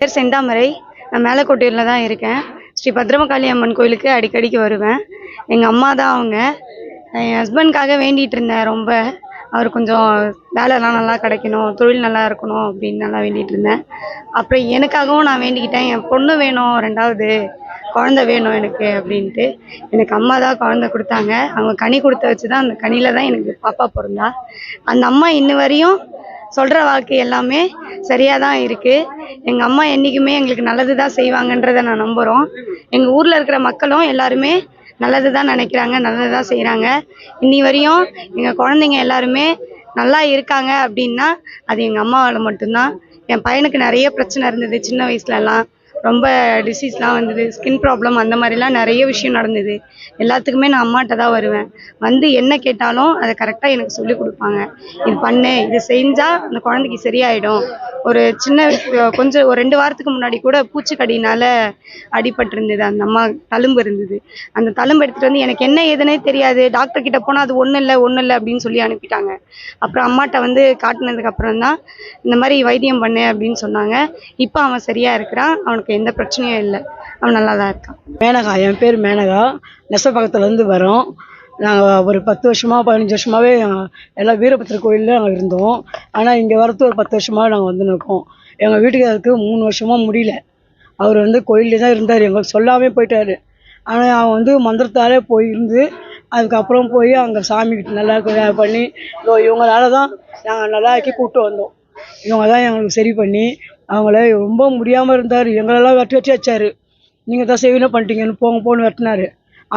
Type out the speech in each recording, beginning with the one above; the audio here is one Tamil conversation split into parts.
பேர் செந்தாமரை. நான் மேலக்கோட்டையில் தான் இருக்கேன். ஸ்ரீ பத்ரமகாளி அம்மன் கோயிலுக்கு அடிக்கடிக்கு வருவேன். எங்கள் அம்மா தான் அவங்க. என் ஹஸ்பண்ட்காக வேண்டிகிட்டு இருந்தேன் ரொம்ப. அவர் கொஞ்சம் வேலைலாம் நல்லா கிடைக்கணும் தொழில் நல்லா இருக்கணும் அப்படின்னு நல்லா வேண்டிகிட்டு இருந்தேன். அப்புறம் எனக்காகவும் நான் வேண்டிக்கிட்டேன். என் பொண்ணு வேணும் ரெண்டாவது. குழந்த வேணும் எனக்கு அப்படின்ட்டு. எனக்கு அம்மா தான் குழந்த கொடுத்தாங்க. அவங்க கனி கொடுத்த வச்சு தான் அந்த கனியில் தான் எனக்கு பாப்பா பிறந்தா. அந்த அம்மா இன்ன வரையும் சொல்கிற வாக்கு எல்லாமே சரியாக தான் இருக்குது எங்கள் அம்மா என்றைக்குமே எங்களுக்கு நல்லது தான் செய்வாங்கன்றதை நான் நம்புகிறோம் எங்கள் ஊரில் இருக்கிற மக்களும் எல்லாருமே நல்லது தான் நினைக்கிறாங்க நல்லது தான் செய்கிறாங்க இன்னி வரையும் எங்கள் குழந்தைங்க எல்லாருமே நல்லா இருக்காங்க அப்படின்னா அது எங்கள் அம்மாவால் மட்டும்தான். என் பையனுக்கு நிறைய பிரச்சனை இருந்தது சின்ன வயசுலலாம். ரொம்ப டிசீஸ்லாம் வந்தது ஸ்கின் ப்ராப்ளம் அந்த மாதிரிலாம் நிறைய விஷயம் நடந்தது. எல்லாத்துக்குமே நான் அம்மாட்ட தான் வருவேன். வந்து என்ன கேட்டாலும் அதை கரெக்டாக எனக்கு சொல்லி கொடுப்பாங்க. இது பண்ணு இது செஞ்சால் அந்த குழந்தைக்கு சரியாயிடும். ஒரு சின்ன கொஞ்சம் ஒரு ரெண்டு வாரத்துக்கு முன்னாடி கூட பூச்சிக்கடினால அடிபட்டிருந்தது. அந்த அம்மா தழும்பு இருந்தது. அந்த தழும்பு எடுத்துகிட்டு வந்து எனக்கு என்ன ஏதுனே தெரியாது. டாக்டர் கிட்ட போனால் அது ஒன்றும் இல்லை ஒன்றும் இல்லை அப்படின்னு சொல்லி அனுப்பிட்டாங்க. அப்புறம் அம்மாட்ட வந்து காட்டினதுக்கப்புறம் தான் இந்த மாதிரி வைத்தியம் பண்ணு அப்படின்னு சொன்னாங்க. இப்போ அவன் சரியாக இருக்கிறான். அவனுக்கு எந்த பிரச்சனையும் இல்லை. அவன் நல்லா தான் இருக்கான். மேனகா என் பேர் மேனகா. நெசப்பக்கத்துலேருந்து வரோம் நாங்கள் ஒரு பத்து வருஷமாக பதினஞ்சு வருஷமாகவே எல்லாம் வீரபத்திர கோயிலில் நாங்கள் இருந்தோம். ஆனால் இங்கே வரத்து ஒரு பத்து வருஷமாக நாங்கள் வந்து நிற்கோம். எங்கள் வீட்டுக்காருக்கு மூணு வருஷமாக முடியல. அவர் வந்து கோயிலே தான் இருந்தார். எங்களுக்கு சொல்லாமே போயிட்டார். ஆனால் அவன் வந்து மந்திரத்தாலே போயிருந்து அதுக்கப்புறம் போய் அங்கே சாமிக்கிட்ட நல்லா பண்ணி இதோ இவங்களால தான் நாங்கள் நல்லா ஆக்கி கூப்பிட்டு வந்தோம். இவங்க தான் எங்களுக்கு சரி பண்ணி அவங்கள ரொம்ப முடியாமல் இருந்தார். எங்களெல்லாம் வெட்டி வெட்டி வச்சார். நீங்கள் தான் செய்வினா பண்ணிட்டீங்கன்னு போங்க போன்னு வெட்டினாரு.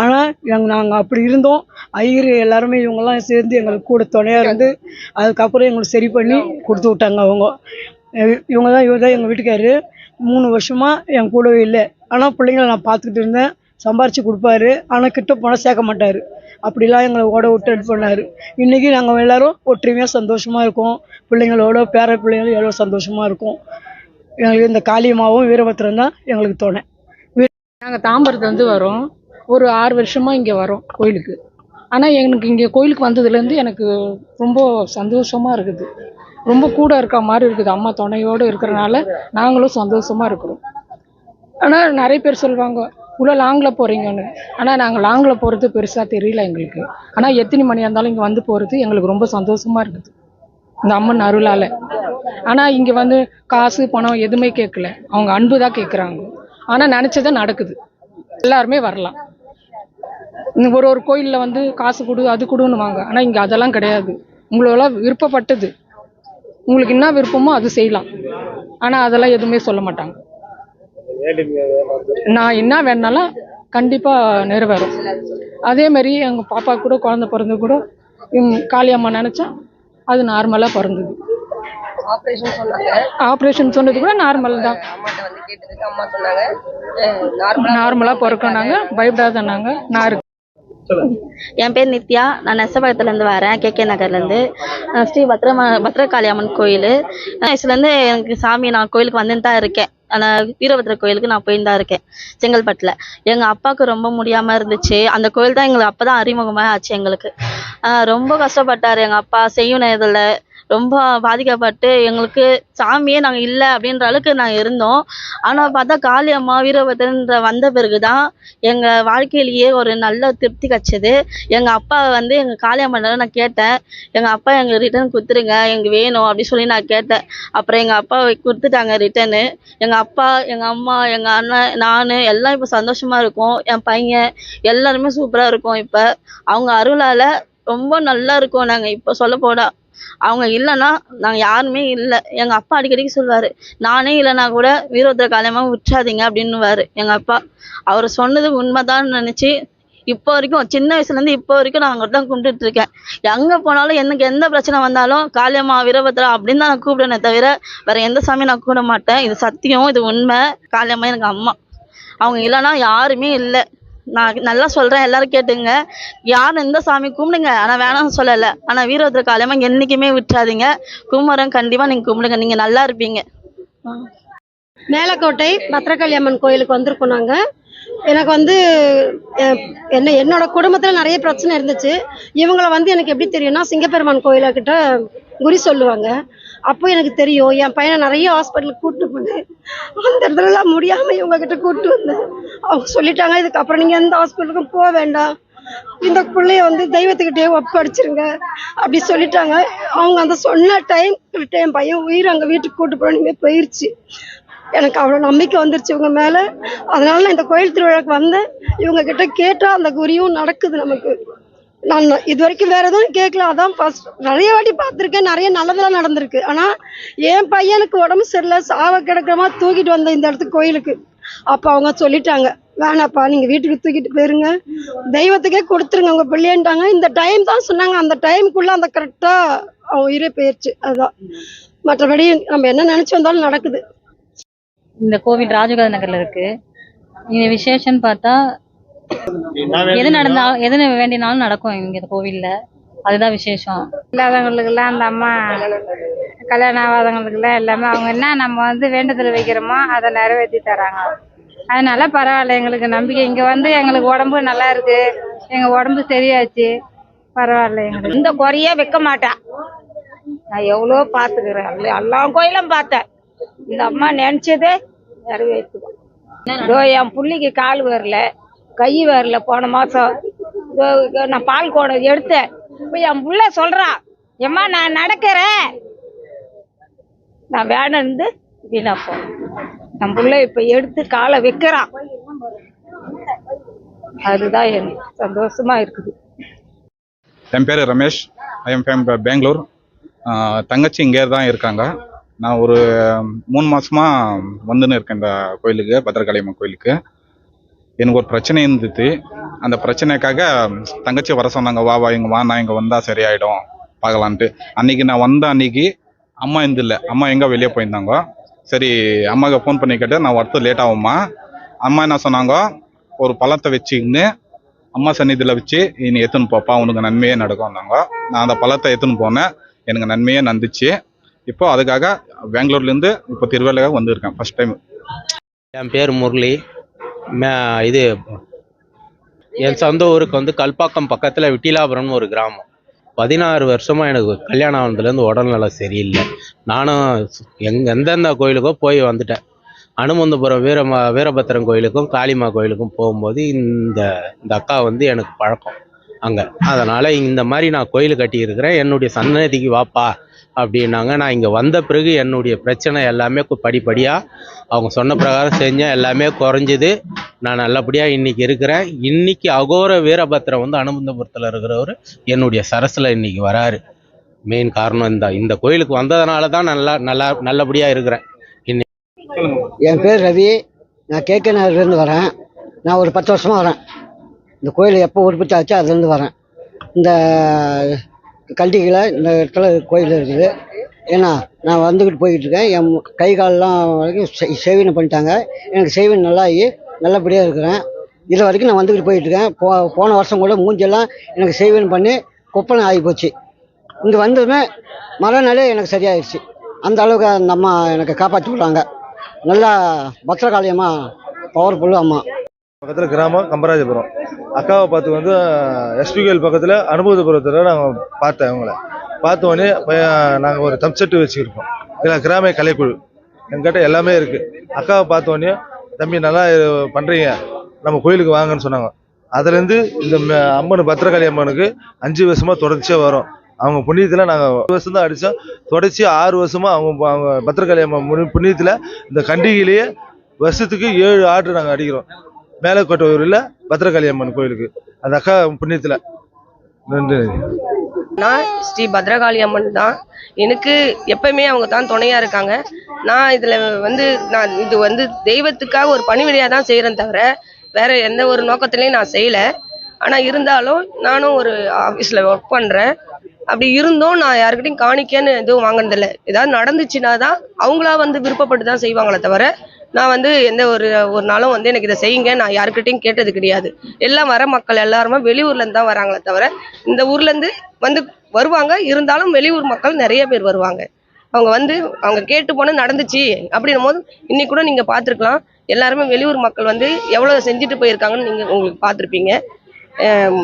ஆனால் எங்கள் நாங்கள் அப்படி இருந்தோம். ஐயர் எல்லாருமே இவங்கெல்லாம் சேர்ந்து எங்களுக்கு கூட துணையாக இருந்து அதுக்கப்புறம் எங்களுக்கு சரி பண்ணி கொடுத்து விட்டாங்க அவங்க. இவங்க தான் இவர் தான் எங்கள் வீட்டுக்காரு. மூணு வருஷமாக என் கூடவே இல்லை. ஆனால் பிள்ளைங்கள நான் பார்த்துக்கிட்டு இருந்தேன். சம்பாரித்து கொடுப்பாரு. ஆனால் கிட்ட போனால் சேர்க்க மாட்டார். அப்படிலாம் எங்களை ஓட விட்டு இது பண்ணார். இன்றைக்கி நாங்கள் எல்லோரும் ஒற்றுமையாக சந்தோஷமாக இருக்கோம். பிள்ளைங்களோட பேர பிள்ளைங்களும் எவ்வளோ சந்தோஷமாக இருக்கும். எங்களுக்கு இந்த காளியம்மாவும் வீரபத்திரம் தான் எங்களுக்கு தோணை. நாங்கள் தாம்பரத்துலேருந்து வரோம். ஒரு ஆறு வருஷமாக இங்கே வரோம் கோயிலுக்கு. ஆனால் எனக்கு இங்கே கோயிலுக்கு வந்ததுலேருந்து எனக்கு ரொம்ப சந்தோஷமாக இருக்குது. ரொம்ப கூட இருக்க மாதிரி இருக்குது. அம்மா துணையோடு இருக்கிறனால நாங்களும் சந்தோஷமாக இருக்கிறோம். ஆனால் நிறைய பேர் சொல்லுவாங்க இவ்வளோ லாங்கில் போகிறீங்கன்னு ஆனால் நாங்கள் லாங்கில் போகிறது பெருசாக தெரியல எங்களுக்கு. ஆனால் எத்தனை மணியாக இருந்தாலும் இங்கே வந்து போகிறது எங்களுக்கு ரொம்ப சந்தோஷமாக இருக்குது. இந்த அம்மன் அருளால். ஆனால் இங்கே வந்து காசு பணம் எதுவுமே கேட்கல. அவங்க அன்பு தான் கேட்குறாங்க. ஆனால் நினச்சதான் நடக்குது. எல்லாருமே வரலாம். ஒரு ஒரு கோயிலில் வந்து காசு கொடு அது கொடுன்னு வாங்க ஆனால் இங்கே அதெல்லாம் கிடையாது. உங்களோட விருப்பப்பட்டது. உங்களுக்கு என்ன விருப்பமோ அது செய்யலாம். ஆனால் அதெல்லாம் எதுவுமே சொல்ல மாட்டாங்க. நான் என்ன வேணாலும் கண்டிப்பாக நிறைவேறும். அதே மாதிரி எங்கள் பாப்பா கூட குழந்தை பிறந்து கூட காளியம்மா நினச்சா அது நார்மலாக பிறந்தது. ஆப்ரேஷன் சொன்னாங்க. ஆப்ரேஷன் சொன்னது கூட நார்மல் தான். நார்மலாக பிறக்கனாங்க பயப்படாதனாங்க நான் என் பேர் நித்யா. நான் நெசப்பாக்கத்துலேருந்து வரேன் கேகே நகர்லேருந்து. ஸ்ரீ பத்ரமா பத்ரகாளி அம்மன் கோயில் வயசுலேருந்து எனக்கு சாமி நான் கோயிலுக்கு வந்துன்னு தான் இருக்கேன். ஆனால் வீரபத்ர கோயிலுக்கு நான் போயின்னு தான் இருக்கேன் செங்கல்பட்டில். எங்கள் அப்பாவுக்கு ரொம்ப முடியாமல் இருந்துச்சு. அந்த கோயில் தான் எங்களுக்கு அப்போ தான் அறிமுகமாக ஆச்சு எங்களுக்கு ரொம்ப கஷ்டப்பட்டார் எங்கள் அப்பா. செய்யணும் இதில் ரொம்ப பாதிக்கப்பட்டு எங்களுக்கு சாமியே நாங்கள் இல்லை அப்படின்ற அளவுக்கு நாங்கள் இருந்தோம். ஆனால் பார்த்தா காளி அம்மா வீரபத்ரன்ற வந்த பிறகு தான் எங்கள் வாழ்க்கையிலேயே ஒரு நல்ல திருப்தி கிடச்சிது. எங்கள் அப்பா வந்து எங்கள் காளி அம்மனை நான் கேட்டேன். எங்கள் அப்பா எங்களுக்கு ரிட்டர்ன் கொடுத்துருங்க எங்களுக்கு வேணும் அப்படின்னு சொல்லி நான் கேட்டேன். அப்புறம் எங்கள் அப்பா கொடுத்துட்டாங்க ரிட்டர்னு எங்கள் அப்பா எங்கள் அம்மா எங்கள் அண்ணன் நான் எல்லாம் இப்போ சந்தோஷமாக இருக்கோம். என் பையன் எல்லாருமே சூப்பராக இருக்கும் இப்போ. அவங்க அருளால் ரொம்ப நல்லா இருக்கோம் நாங்கள் இப்போ சொல்ல போனால் அவங்க இல்லைன்னா நாங்கள் யாருமே இல்லை. எங்கள் அப்பா அடிக்கடிக்கு சொல்லுவார் நானே இல்லைனா கூட வீரபத்ர காளியம்மாவை விட்டுறாதீங்க அப்படின்னுவார் எங்கள் அப்பா. அவர் சொன்னது உண்மைதான் நினச்சி இப்போ வரைக்கும் சின்ன வயசுலேருந்து இப்போ வரைக்கும் நான் அங்கே தான் கும்பிட்டுட்டு இருக்கேன். எங்கே போனாலும் எனக்கு எந்த பிரச்சனை வந்தாலும் காளியம்மா வீரபத்ரா அப்படின்னு தான் நான் கூப்பிடுவேனே தவிர வேற எந்த சாமியும் நான் கூப்பிட மாட்டேன். இது சத்தியம் இது உண்மை. காளியம்மா எனக்கு அம்மா. அவங்க இல்லைன்னா யாருமே இல்லை. நான் நல்லா சொல்கிறேன் எல்லாரும் கேட்டுங்க. யார் எந்த சாமி கும்பிடுங்க? ஆனால் வேணாம்னு சொல்லலை. ஆனால் வீரபத்ர காளியம்மா என்றைக்குமே விட்டுறாதீங்க. குமரன் கண்டிப்பாக நீங்கள் கும்பிடுங்க. நீங்கள் நல்லா இருப்பீங்க. மேலக்கோட்டை பத்திரகாளி அம்மன் கோயிலுக்கு வந்திருக்கோம் நாங்கள் எனக்கு வந்து என்ன என்னோட குடும்பத்தில் நிறைய பிரச்சனை இருந்துச்சு. இவங்களை வந்து எனக்கு எப்படி தெரியும்னா சிங்கப்பெருமான் கோயிலக்கிட்ட குறி சொல்லுவாங்க. அப்போ எனக்கு தெரியும் என் பையனை நிறைய ஹாஸ்பிட்டலுக்கு கூப்பிட்டு போனேன். அந்த இடத்துலலாம் முடியாமல் இவங்க கிட்ட கூப்பிட்டு வந்தேன். அவங்க சொல்லிட்டாங்க இதுக்கப்புறம் நீங்கள் எந்த ஹாஸ்பிட்டலுக்கும் போக வேண்டாம். இந்த பிள்ளைய வந்து தெய்வத்துக்கிட்டே ஒப்படைச்சிருங்க. அப்படி சொல்லிட்டாங்க. அவங்க அந்த சொன்ன டைம் என் பையன் உயிர் அங்கே வீட்டுக்கு கூப்பிட்டு போகணுமே போயிருச்சு. எனக்கு அவ்வளோ நம்பிக்கை வந்துருச்சு இவங்க மேலே. அதனால நான் இந்த கோயில் திருவிழாக்கு வந்தேன். இவங்க கிட்ட கேட்டால் அந்த குறியும் நடக்குது நமக்கு. நான் இது வரைக்கும் வேறு எதுவும் கேட்கல. அதான் ஃபர்ஸ்ட் நிறைய வாட்டி பார்த்துருக்கேன். நிறைய நல்லதெல்லாம் நடந்திருக்கு. ஆனால் என் பையனுக்கு உடம்பு சரியில்லை. சாவ கிடக்கிறமா தூக்கிட்டு வந்தேன் இந்த இடத்துக்கு கோயிலுக்கு. அப்போ அவங்க சொல்லிட்டாங்க வேணாப்பா நீங்கள் வீட்டுக்கு தூக்கிட்டு போயிருங்க. தெய்வத்துக்கே கொடுத்துருங்க. உங்கள் பிள்ளைன்ட்டாங்க. இந்த டைம் தான் சொன்னாங்க. அந்த டைமுக்குள்ளே அந்த கரெக்டாக அவன் உயிரே போயிடுச்சு அதுதான் மற்றபடி நம்ம என்ன நினச்சி வந்தாலும் நடக்குது. இந்த கோவில் ராஜகாத நகரில் இருக்குது இங்க விசேஷம்னு பார்த்தா எது நடந்தாலும் எது வேண்டினாலும் நடக்கும் இங்க இந்த கோவில்ல. அதுதான் விசேஷம். இல்லாதவங்களுக்கெல்லாம் அந்த அம்மா கல்யாணம் ஆகாதவங்களுக்கெல்லாம் எல்லாமே அவங்க என்ன நம்ம வந்து வேண்டுதல் வைக்கிறோமோ அதை நிறைவேற்றி தராங்க. அதனால பரவாயில்ல எங்களுக்கு நம்பிக்கை. இங்கே வந்து எங்களுக்கு உடம்பு நல்லா இருக்கு. எங்கள் உடம்பு சரியாச்சு. பரவாயில்ல எங்களுக்கு. இந்த குறையே வைக்க மாட்டேன் நான் எவ்வளோ பார்த்துக்கிறேன். எல்லா கோயிலும் பார்த்தேன். இந்த அம்மா நினைச்சதே நிறைவேற்றுவோம் என் புள்ளிக்கு கால் வரல. கை வரல போன மாசம். நான் பால் குடம் எடுத்தேன். இப்போ என் பிள்ள சொல்கிறான் எம்மா நான் நடக்கிறேன். நான் வேணந்து வீணா போனேன். என் பிள்ளை இப்போ எடுத்து காலை வைக்கிறான். அதுதான் எனக்கு சந்தோஷமா இருக்குது. என் பேர் Ramesh. I am from Bangalore தங்கச்சி இங்கே தான் இருக்காங்க. நான் ஒரு மூணு மாசமா வந்துன்னு இருக்கேன் இந்த கோயிலுக்கு பத்திரகாளியம்மன் கோயிலுக்கு. எனக்கு ஒரு பிரச்சனை இருந்தது. அந்த பிரச்சனைக்காக தங்கச்சி வர சொன்னாங்க வா வா இங்கே வா நான் இங்கே வந்தால் சரியாயிடும் பார்க்கலான்ட்டு. அன்னைக்கு நான் வந்த அன்னைக்கு அம்மா இருந்தில்ல அம்மா எங்கே வெளியே போயிருந்தாங்க. சரி அம்மாவுக்கு ஃபோன் பண்ணி கேட்டு நான் வரத்து லேட் ஆகும்மா. அம்மா என்ன சொன்னாங்க ஒரு பழத்தை வச்சுக்கின்னு அம்மா சந்நிதியில் வச்சு நீ எடுத்துன்னு போப்பா உனக்கு நன்மையே நடக்கும்னாங்க. நான் அந்த பழத்தை எடுத்துன்னு போனேன் எனக்கு நன்மையே நந்துச்சு இப்போ அதுக்காக பெங்களூர்லேருந்து இப்போ திருவேலையாக வந்திருக்கேன் ஃபர்ஸ்ட் டைம் என் பேர் முரளி. இது என் சொந்த ஊருக்கு வந்து கல்பாக்கம் பக்கத்தில் விட்டிலாபுரம்னு ஒரு கிராமம். பதினாறு வருஷமாக எனக்கு கல்யாணம் ஆனதுலேருந்து உடல்நலம் சரியில்லை. நானும் எங் எந்தெந்த கோயிலுக்கோ போய் வந்துட்டேன். அனுமந்தபுரம் வீரமா வீரபத்திரம் கோயிலுக்கும் காளிமா கோயிலுக்கும் போகும்போது இந்த இந்த அக்கா வந்து எனக்கு பழக்கம். அங்கே. அதனால் இந்த மாதிரி நான் கோயில் கட்டியிருக்கிறேன். என்னுடைய சன்னதிக்கு வாப்பா அப்படின்னாங்க. நான் இங்கே வந்த பிறகு என்னுடைய பிரச்சனை எல்லாமே படிப்படியாக அவங்க சொன்ன பிரகாரம் செஞ்சேன். எல்லாமே குறைஞ்சிது. நான் நல்லபடியாக இன்னைக்கு இருக்கிறேன். இன்னைக்கு அகோர வீரபத்திரம் வந்து அனுமந்தபுரத்தில் இருக்கிறவர் என்னுடைய சரஸில் இன்னைக்கு வராரு. மெயின் காரணம் இந்த இந்த கோயிலுக்கு வந்ததுனால தான் நல்லா நல்லா நல்லபடியாக இருக்கிறேன். என் பேர் ரவி. நான் கேகே நகர்லேருந்து வரேன். நான் ஒரு பத்து வருஷமாக வரேன். இந்த கோயில் எப்போ உற்பத்தி ஆச்சோ அதுலேருந்து வரேன். இந்த கண்டிகையில் இந்த இடத்துல கோயில் இருக்குது. ஏன்னா நான் வந்துக்கிட்டு போய்கிட்டு இருக்கேன் என் கை கால்லாம் வரைக்கும் செ- சேவினை பண்ணிட்டாங்க. எனக்கு சேவின் நல்லா ஆகி நல்லபடியாக இருக்கிறேன். இது வரைக்கும் நான் வந்துக்கிட்டு போயிட்டு இருக்கேன் போ போன வருஷம் கூட மூஞ்செல்லாம் எனக்கு சேவின் பண்ணி கொப்பளம் ஆகி போச்சு. இங்கே வந்ததுமே மறுநாளே எனக்கு சரியாயிடுச்சு அந்த அளவுக்கு அந்த அம்மா எனக்கு காப்பாற்றி விட்றாங்க நல்லா பத்திரகாளியம்மா பவர்ஃபுல்லு அம்மா. பக்கத்தில் கிராமம் கம்பராஜபுரம். அக்காவை பார்த்து வந்து எஸ்பிகேல் பக்கத்தில் அனுபவபுரத்தில் நாங்கள் பார்த்தேன் அவங்கள. பார்த்த உடனே நாங்கள் ஒரு தம்செட்டு வச்சுருப்போம் இல்லை கிராமிய கலைக்குழு. எங்கிட்ட எல்லாமே இருக்குது அக்காவை பார்த்த உடனே தம்பி நல்லா பண்ணுறீங்க நம்ம கோயிலுக்கு வாங்கன்னு சொன்னாங்க. அதுலேருந்து இந்த ம- அம்மன் பத்திரகாளி அம்மனுக்கு அஞ்சு வருஷமாக தொடர்ச்சியாக வரும். அவங்க புண்ணியத்தில் நாங்கள் ஒரு வருஷம் தான் அடித்தோம் தொடர்ச்சி ஆறு வருஷமாக அவங்க அவங்க பத்திரகாளி அம்மன் புண்ணியத்தில் இந்த கண்டிகையிலேயே வருஷத்துக்கு ஏழு ஆர்டர் நாங்கள் அடிக்கிறோம். மேலக்கோட்டையூரில் பத்திரகாளி அம்மன் கோயிலுக்கு. அந்த அக்கா புண்ணியத்தில். நன்றி. நான் ஸ்ரீ பத்ரகாளி அம்மன் தான். எனக்கு எப்பயுமே அவங்க தான் துணையாக இருக்காங்க. நான் இதில் வந்து நான் இது வந்து தெய்வத்துக்காக ஒரு பணிவிடையாக தான் செய்கிறேன் தவிர வேறு எந்த ஒரு நோக்கத்துலேயும் நான் செய்யலை. ஆனால் இருந்தாலும் நானும் ஒரு ஆஃபீஸில் ஒர்க் பண்ணுறேன் அப்படி இருந்தும் நான் யாருக்கிட்டையும் காணிக்கன்னு எதுவும் வாங்கினதில்லை. ஏதாவது நடந்துச்சுன்னா தான் அவங்களா வந்து விருப்பப்பட்டு தான் செய்வாங்களே தவிர நான் வந்து எந்த ஒரு ஒரு நாளும் வந்து எனக்கு இதை செய்யுங்க. நான் யாருக்கிட்டையும் கேட்டது கிடையாது. எல்லாம் வர மக்கள் எல்லாருமே வெளியூர்லேருந்து தான் வராங்களே தவிர இந்த ஊர்லேருந்து வந்து வருவாங்க. இருந்தாலும் வெளியூர் மக்கள் நிறைய பேர் வருவாங்க. அவங்க வந்து அவங்க கேட்டு போனால் நடந்துச்சு அப்படின்னும் போது இன்னைக்கு கூட நீங்கள் பார்த்துருக்கலாம். எல்லாருமே வெளியூர் மக்கள் வந்து எவ்வளோ செஞ்சுட்டு போயிருக்காங்கன்னு நீங்கள் உங்களுக்கு பார்த்துருப்பீங்க.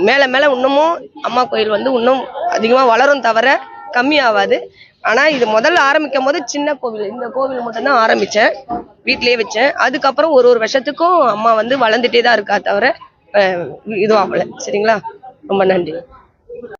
மேலே மேலே இன்னமும் அம்மா கோயில் வந்து இன்னும் அதிகமாக வளரும் தவிர கம்மியாகாது ஆனால் இது முதல்ல ஆரம்பிக்கும் போது சின்ன கோவில். இந்த கோவில் மட்டும்தான் ஆரம்பித்தேன் வீட்டிலேயே வச்சேன். அதுக்கப்புறம் ஒரு ஒரு வருஷத்துக்கும் அம்மா வந்து வளர்ந்துட்டே தான் இருக்கா தவிர அஹ் இதுவாகல. சரிங்களா? ரொம்ப நன்றி.